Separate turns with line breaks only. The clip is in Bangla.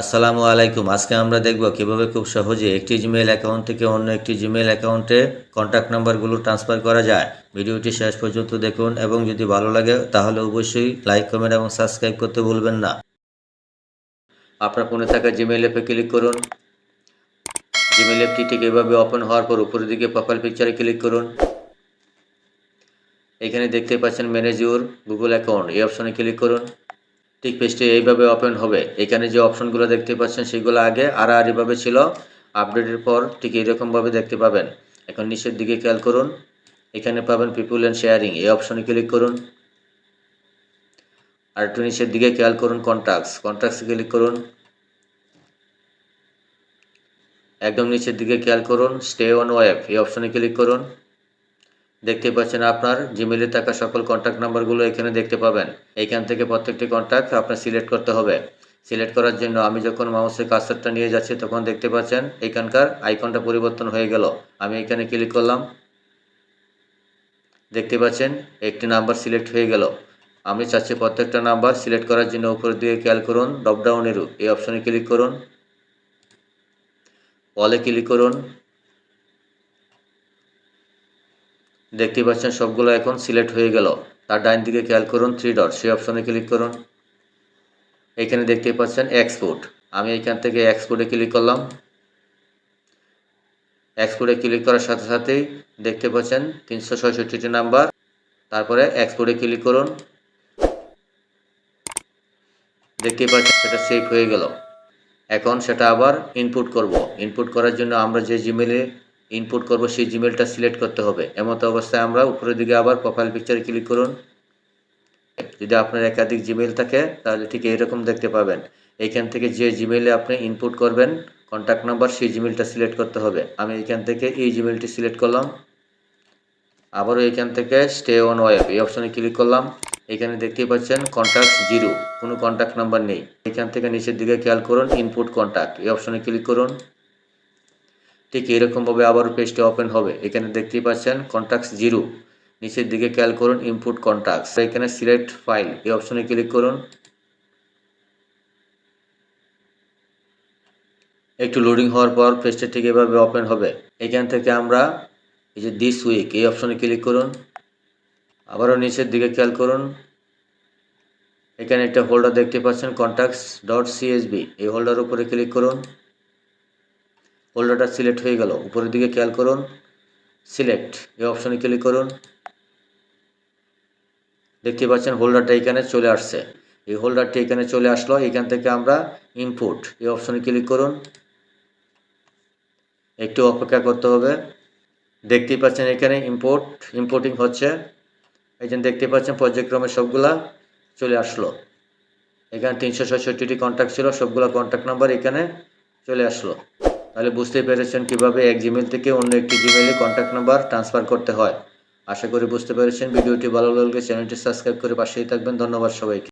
আসসালামু আলাইকুম। আজকে আমরা দেখব কীভাবে খুব সহজে একটি জিমেইল অ্যাকাউন্ট থেকে অন্য একটি জিমেইল অ্যাকাউন্টে কন্ট্যাক্ট নাম্বারগুলো ট্রান্সফার করা যায়। ভিডিওটি শেষ পর্যন্ত দেখুন এবং যদি ভালো লাগে, তাহলে অবশ্যই লাইক কমেন্ট এবং সাবস্ক্রাইব করতে ভুলবেন না। আপনার ফোনে থাকা জিমেইল অ্যাপে ক্লিক করুন। জিমেইল অ্যাপটি ঠিক এভাবে ওপেন হওয়ার পর উপরের দিকে প্রোফাইল পিকচারে ক্লিক করুন। এখানে দেখতে পাচ্ছেন ম্যানেজ ইউর গুগল অ্যাকাউন্ট এই অপশনে ক্লিক করুন। ঠিক পেজটি এইভাবে ওপেন হবে। এখানে যে অপশনগুলো দেখতে পাচ্ছেন, সেগুলো আগে আর আড়াআড়িভাবে ছিল আপডেটের পর ঠিক এইরকমভাবে দেখতে পাবেন। এখন নিচের দিকে খেয়াল করুন, এখানে পাবেন পিপুল অ্যান্ড শেয়ারিং এই অপশনে ক্লিক করুন। আর একটু নিচের দিকে খেয়াল করুন কন্ট্রাক্টস কন্ট্যাক্টসে ক্লিক করুন। একদম নিচের দিকে খেয়াল করুন স্টে অন ওয়েব এই অপশনে ক্লিক করুন। দেখতে পাচ্ছেন আপনার জিমেলে থাকা সকল কন্ট্যাক্ট নাম্বারগুলো এখানে দেখতে পাবেন। এইখান থেকে প্রত্যেকটি কন্ট্যাক্ট আপনার সিলেক্ট করতে হবে। সিলেক্ট করার জন্য আমি যখন মাউসের কার্সারটা নিয়ে যাচ্ছি, তখন দেখতে পাচ্ছেন এখানকার আইকনটা পরিবর্তন হয়ে গেল। আমি এখানে ক্লিক করলাম। দেখতে পাচ্ছেন একটি নাম্বার সিলেক্ট হয়ে গেল। আমি চাচ্ছি প্রত্যেকটা নাম্বার সিলেক্ট করার জন্য উপরের দিয়ে খেয়াল করুন ড্রপডাউনেরও এই অপশনে ক্লিক করুন। অলে ক্লিক করুন। দেখতে পাচ্ছেন সবগুলো এখন সিলেক্ট হয়ে গেল। তার ডাইন দিকে খেয়াল করুন থ্রি ডট সেই অপশনে ক্লিক করুন। এখানে দেখতে পাচ্ছেন এক্সপোর্ট আমি এখান থেকে এক্সপোর্টে ক্লিক করলাম। এক্সপোর্টে ক্লিক করার সাথে সাথেই দেখতে পাচ্ছেন তিনশো ছয়ষট্টিটি নাম্বার তারপরে এক্সপোর্টে ক্লিক করুন। দেখতে পাচ্ছেন সেটা সেভ হয়ে গেল। এখন সেটা আবার ইনপুট করব। ইনপুট করার জন্য আমরা যে জিমেলে ইনপুট করব, সেই জিমেলটা সিলেক্ট করতে হবে। এমতো অবস্থায় আমরা উপরের দিকে আবার প্রোফাইল পিকচারে ক্লিক করুন। যদি আপনার একাধিক জিমেল থাকে, তাহলে ঠিক এইরকম দেখতে পাবেন। এইখান থেকে যে জিমেলে আপনি ইনপুট করবেন কন্ট্যাক্ট নাম্বার সেই জিমেলটা সিলেক্ট করতে হবে। আমি এখান থেকে এই জিমেলটি সিলেক্ট করলাম। আবারও এখান থেকে স্টে অন ওয়েব এই অপশানে ক্লিক করলাম। এখানে দেখতেই পাচ্ছেন কন্ট্যাক্ট জিরো কোনো কন্ট্যাক্ট নাম্বার নেই। এখান থেকে নিচের দিকে খেয়াল করুন ইনপুট কন্ট্যাক্ট এই অপশানে ক্লিক করুন। ঠিক এরকমভাবে আবারও পেজটি ওপেন হবে। এখানে দেখতেই পাচ্ছেন কন্ট্যাক্টস জিরো নিচের দিকে খেয়াল করুন ইনপুট কন্ট্যাক্টস এখানে সিলেক্ট ফাইল এই অপশনে ক্লিক করুন। একটু লোডিং হওয়ার পর পেজটা ঠিক এভাবে ওপেন হবে। এখান থেকে আমরা এই যে দিস উইক এই অপশনে ক্লিক করুন। আবারও নিচের দিকে খেয়াল করুন। এখানে একটা হোল্ডার দেখতে পাচ্ছেন কন্ট্যাক্টস ডট সিএসবি এই হোল্ডার উপরে ক্লিক করুন। হোল্ডারটা সিলেক্ট হয়ে গেল। উপরের দিকে খেয়াল করুন। সিলেক্ট। এই অপশনে ক্লিক করুন। দেখতে পাচ্ছেন হোল্ডারটা এখানে চলে আসছে। এই হোল্ডারটি এখানে চলে আসলো। এখান থেকে আমরা ইনপুট এই অপশনে ক্লিক করুন। একটু অপেক্ষা করতে হবে। দেখতেই পাচ্ছেন এখানে ইম্পোর্ট ইম্পোর্টিং হচ্ছে। এই জন্য দেখতে পাচ্ছেন পর্যায়ক্রমে সবগুলা চলে আসলো। এখানে তিনশো ছয়ষট্টিটি কন্ট্যাক্ট ছিল। সবগুলো কন্ট্যাক্ট নাম্বার এখানে চলে আসলো। তাহলে বুঝতেই পেরেছেন কীভাবে এক জিমেল থেকে অন্য একটি জিমেলে কন্ট্যাক্ট নাম্বার ট্রান্সফার করতে হয়। আশা করি বুঝতে পেরেছেন। ভিডিওটি ভালো লাগলে চ্যানেলটি সাবস্ক্রাইব করে পাশেই থাকবেন। ধন্যবাদ সবাইকে।